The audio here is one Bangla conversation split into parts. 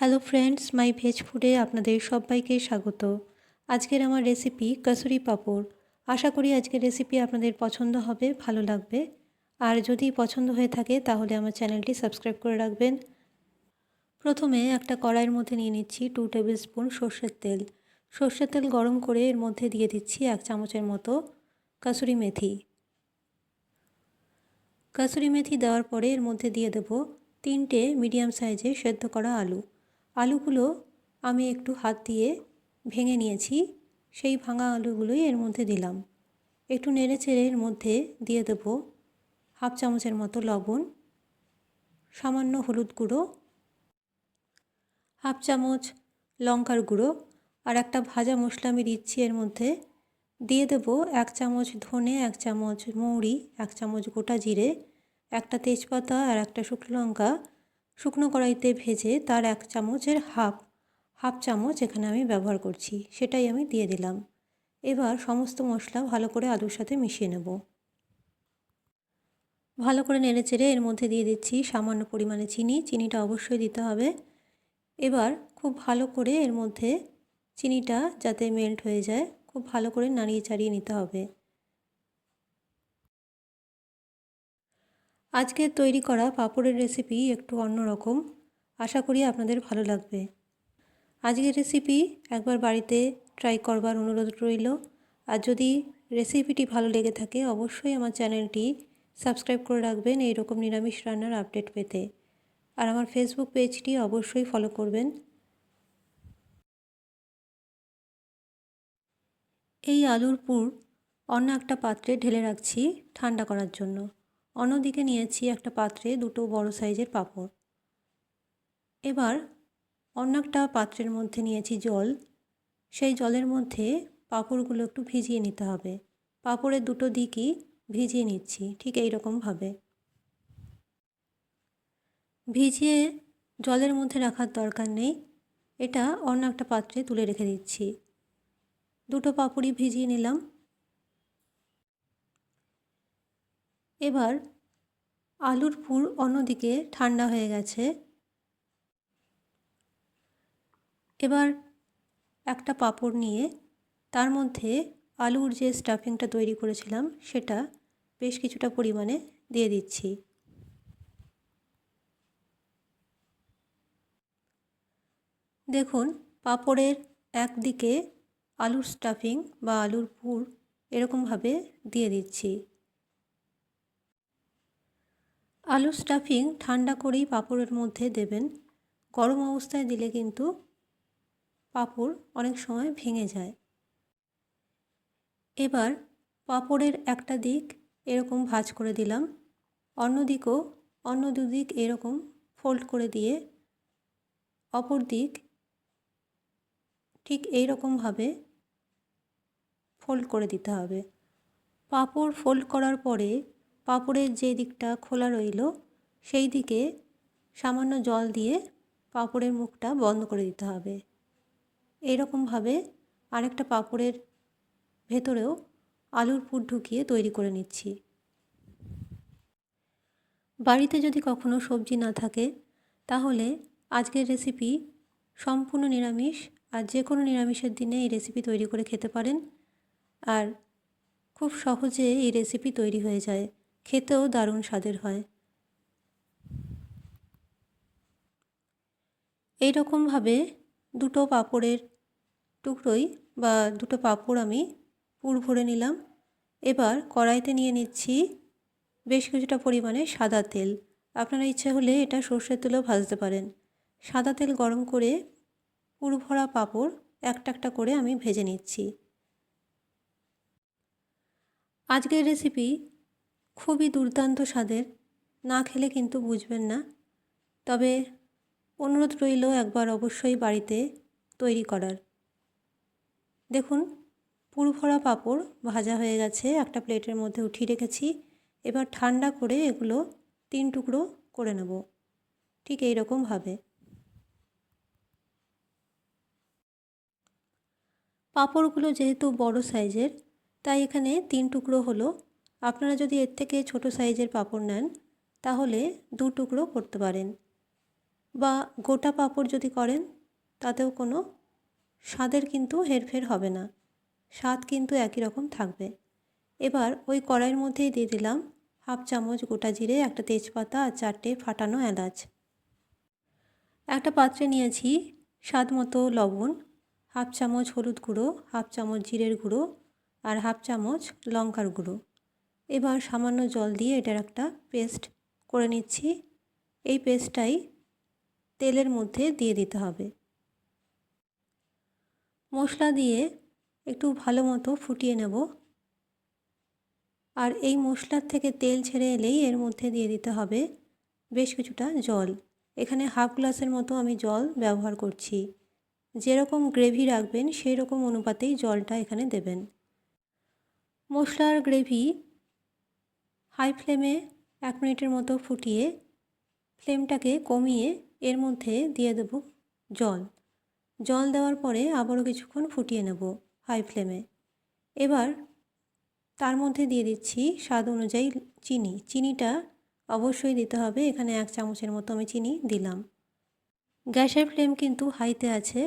হ্যালো ফ্রেন্ডস মাই ভেজ ফুডে আপনাদের সবাইকে স্বাগত। আজকের আমার রেসিপি কসুরি পাঁপড়। আশা করি আজকের রেসিপি আপনাদের পছন্দ হবে, ভালো লাগবে। আর যদি পছন্দ হয়ে থাকে, তাহলে আমার চ্যানেলটি সাবস্ক্রাইব করে রাখবেন। প্রথমে একটা কড়াইয়ের মধ্যে নিয়ে নিচ্ছি টু টেবিল স্পুন সর্ষের তেল। সর্ষের তেল গরম করে এর মধ্যে দিয়ে দিচ্ছি এক চামচের মতো কাসুরি মেথি। কাসুরি মেথি দেওয়ার পরে এর মধ্যে দিয়ে দেব তিনটে মিডিয়াম সাইজের সেদ্ধ করা আলু। আলুগুলো আমি একটু হাত দিয়ে ভেঙে নিয়েছি, সেই ভাঙা আলুগুলোই এর মধ্যে দিলাম। একটু নেড়ে চেড়ে এর মধ্যে দিয়ে দেব হাফ চামচের মতো লবণ, সামান্য হলুদ গুঁড়ো, হাফ চামচ লঙ্কার গুঁড়ো আর একটা ভাজা মশলা আমি দিচ্ছি এর মধ্যে। দিয়ে দেব এক চামচ ধনে, এক চামচ মৌরি, এক চামচ গোটা জিরে, একটা তেজপাতা আর একটা শুকনো লঙ্কা শুকনো কড়াইতে ভেজে তার এক চামচের হাফ হাফ চামচ এখানে আমি ব্যবহার করছি, সেটাই আমি দিয়ে দিলাম। এবার সমস্ত মশলা ভালো করে আলুর সাথে মিশিয়ে নেব। ভালো করে নেড়ে চেড়ে এর মধ্যে দিয়ে দিচ্ছি সামান্য পরিমাণে চিনি, চিনিটা অবশ্যই দিতে হবে। এবার খুব ভালো করে এর মধ্যে চিনিটা যাতে মেল্ট হয়ে যায়, খুব ভালো করে নাড়িয়ে চাড়িয়ে নিতে হবে। আজকে তৈরি করা পাঁপড়ের রেসিপি একটু অন্যরকম। আশা করি আপনাদের ভালো লাগবে। আজকের রেসিপি একবার বাড়িতে ট্রাই করবার অনুরোধ রইল। আর যদি রেসিপিটি ভালো লেগে থাকে, অবশ্যই আমার চ্যানেলটি সাবস্ক্রাইব করে রাখবেন এই রকম নিরামিষ রান্নার আপডেট পেতে। আর আমার ফেসবুক পেজটি অবশ্যই ফলো করবেন। এই আলুর পুর অন্য একটা পাত্রে ঢেলে রাখছি ঠান্ডা করার জন্য। অন্যদিকে নিয়েছি একটা পাত্রে দুটো বড় সাইজের পাঁপড়। এবার অন্য একটা পাত্রের মধ্যে নিয়েছি জল। সেই জলের মধ্যে পাঁপড়গুলো একটু ভিজিয়ে নিতে হবে। পাঁপড়ের দুটো দিকই ভিজিয়ে নিচ্ছি, ঠিক এই রকমভাবে ভিজিয়ে জলের মধ্যে রাখার দরকার নেই। এটা অন্য একটা পাত্রে তুলে রেখে দিচ্ছি। দুটো পাপড়ি ভিজিয়ে নিলাম। এবার আলুর পুর অন্যদিকে ঠান্ডা হয়ে গেছে। এবার একটা পাঁপড় নিয়ে তার মধ্যে আলুর যে স্টাফিংটা তৈরি করেছিলাম, সেটা বেশ কিছুটা পরিমাণে দিয়ে দিচ্ছি। দেখুন, পাঁপড়ের একদিকে আলুর স্টাফিং বা আলুর পুর এরকমভাবে দিয়ে দিচ্ছি। আলু স্টাফিং ঠান্ডা করেই পাঁপড়ের মধ্যে দেবেন। গরম অবস্থায় দিলে কিন্তু পাঁপড় অনেক সময় ভেঙে যায়। এবার পাঁপড়ের একটা দিক এরকম ভাজ করে দিলাম। অন্য দিকও অন্য দুদিক এরকম ফোল্ড করে দিয়ে অপর দিক ঠিক এই রকমভাবে ফোল্ড করে দিতে হবে। পাঁপড় ফোল্ড করার পরে পাঁপড়ের যে দিকটা খোলা রইল, সেই দিকে সামান্য জল দিয়ে পাঁপড়ের মুখটা বন্ধ করে দিতে হবে। এইরকমভাবে আরেকটা পাঁপড়ের ভেতরেও আলুর পুর ঢুকিয়ে তৈরি করে নিচ্ছি। বাড়িতে যদি কখনো সবজি না থাকে, তাহলে আজকের রেসিপি সম্পূর্ণ নিরামিষ আর যে কোনো নিরামিষের দিনে এই রেসিপি তৈরি করে খেতে পারেন। আর খুব সহজে এই রেসিপি তৈরি হয়ে যায়। খেতেও দারুণ স্বাদের হয়। এই রকমভাবে দুটো পাঁপড়ের টুকরোই বা দুটো পাঁপড় আমি পুর ভরে নিলাম। এবার কড়াইতে নিয়ে নিচ্ছি বেশ কিছুটা পরিমাণে সাদা তেল। আপনারা ইচ্ছে হলে এটা সর্ষের তেলেও ভাজতে পারেন। সাদা তেল গরম করে পুর ভরা পাঁপড় একটা একটা করে আমি ভেজে নিচ্ছি। আজকের রেসিপি খুবই দুর্দান্ত স্বাদের। না খেলে কিন্তু বুঝবেন না। তবে অনুরোধ রইল একবার অবশ্যই বাড়িতে তৈরি করার। দেখুন পুরভরা পাঁপড় ভাজা হয়ে গেছে, একটা প্লেটের মধ্যে উঠিয়ে রেখেছি। এবার ঠান্ডা করে এগুলো তিন টুকরো করে নেব। ঠিক এই রকমভাবে পাঁপড়গুলো যেহেতু বড় সাইজের, তাই এখানে তিন টুকরো হলো আপনারা যদি এর থেকে ছোট সাইজের পাঁপড় নেন, তাহলে দু টুকরো করতে পারেন। বা গোটা পাঁপড় যদি করেন, তাতেও কোনো স্বাদের কিন্তু হেরফের হবে না। স্বাদ কিন্তু একই রকম থাকবে। এবার ওই কড়াইয়ের মধ্যেই দিয়ে দিলাম হাফ চামচ গোটা জিরে, একটা তেজপাতা আর চারটে ফাটানো এলাচ। একটা পাত্রে নিয়েছি স্বাদ মতো লবণ, হাফ চামচ হলুদ গুঁড়ো, হাফ চামচ জিরের গুঁড়ো আর হাফ চামচ লঙ্কার গুঁড়ো। এবার সামান্য জল দিয়ে এটার একটা পেস্ট করে নিচ্ছি। এই পেস্টটাই তেলের মধ্যে দিয়ে দিতে হবে। মশলা দিয়ে একটু ভালো মতো ফুটিয়ে নেব। আর এই মশলার থেকে তেল ছেড়ে এলেই এর মধ্যে দিয়ে দিতে হবে বেশ কিছুটা জল। এখানে হাফ গ্লাসের মতো আমি জল ব্যবহার করছি। যেরকম গ্রেভি রাখবেন, সেই রকম অনুপাতেই জলটা এখানে দেবেন। মশলার গ্রেভি হাই ফ্লেমে এক মিনিটের মতো ফুটিয়ে ফ্লেমটাকে কমিয়ে এর মধ্যে দিয়ে দেব জল। জল দেওয়ার পরে আবারও কিছুক্ষণ ফুটিয়ে নেব হাই ফ্লেমে। এবার তার মধ্যে দিয়ে দিচ্ছি স্বাদ অনুযায়ী চিনি। চিনিটা অবশ্যই দিতে হবে, এখানে এক চামচের মতো আমি চিনি দিলাম। গ্যাসের ফ্লেম কিন্তু হাইতে আছে।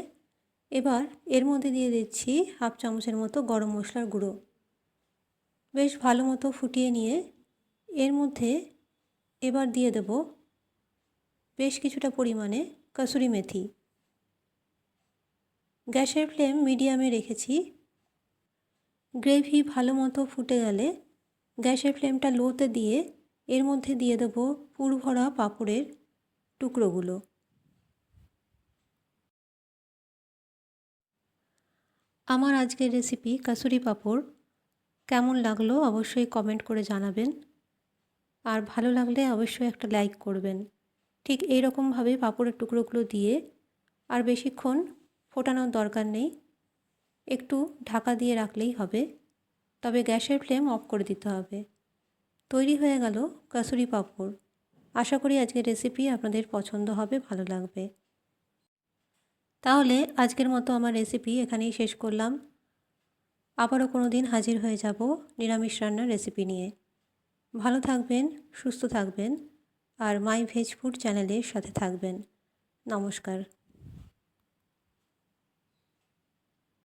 এবার এর মধ্যে দিয়ে দিচ্ছি হাফ চামচের মতো গরম মশলার গুঁড়ো। বেশ ভালো মতো ফুটিয়ে নিয়ে এর মধ্যে এবার দিয়ে দেব বেশ কিছুটা পরিমাণে কসুরি মেথি। গ্যাসের ফ্লেম মিডিয়ামে রেখেছি। গ্রেভি ভালো মতো ফুটে গেলে গ্যাসের ফ্লেমটা লোতে দিয়ে এর মধ্যে দিয়ে দেবো পুরভরা পাঁপড়ের টুকরোগুলো। আমার আজকের রেসিপি কাসুরি পাঁপড় কেমন লাগল অবশ্যই কমেন্ট করে জানাবেন। আর ভালো লাগলে অবশ্যই একটা লাইক করবেন। ঠিক এই রকমভাবে পাঁপড়ের টুকরোগুলো দিয়ে আর বেশিক্ষণ ফোটানোর দরকার নেই। একটু ঢাকা দিয়ে রাখলেই হবে। তবে গ্যাসের ফ্লেম অফ করে দিতে হবে। তৈরি হয়ে গেল কাসুরি পাঁপড়। আশা করি আজকের রেসিপি আপনাদের পছন্দ হবে, ভালো লাগবে। তাহলে আজকের মতো আমার রেসিপি এখানেই শেষ করলাম। আবারও কোনো দিন হাজির হয়ে যাব নিরামিষ রান্নার রেসিপি নিয়ে। ভালো থাকবেন সুস্থ থাকবেন আর মাই ভেজ ফুড চ্যানেলের সাথে থাকবেন। নমস্কার।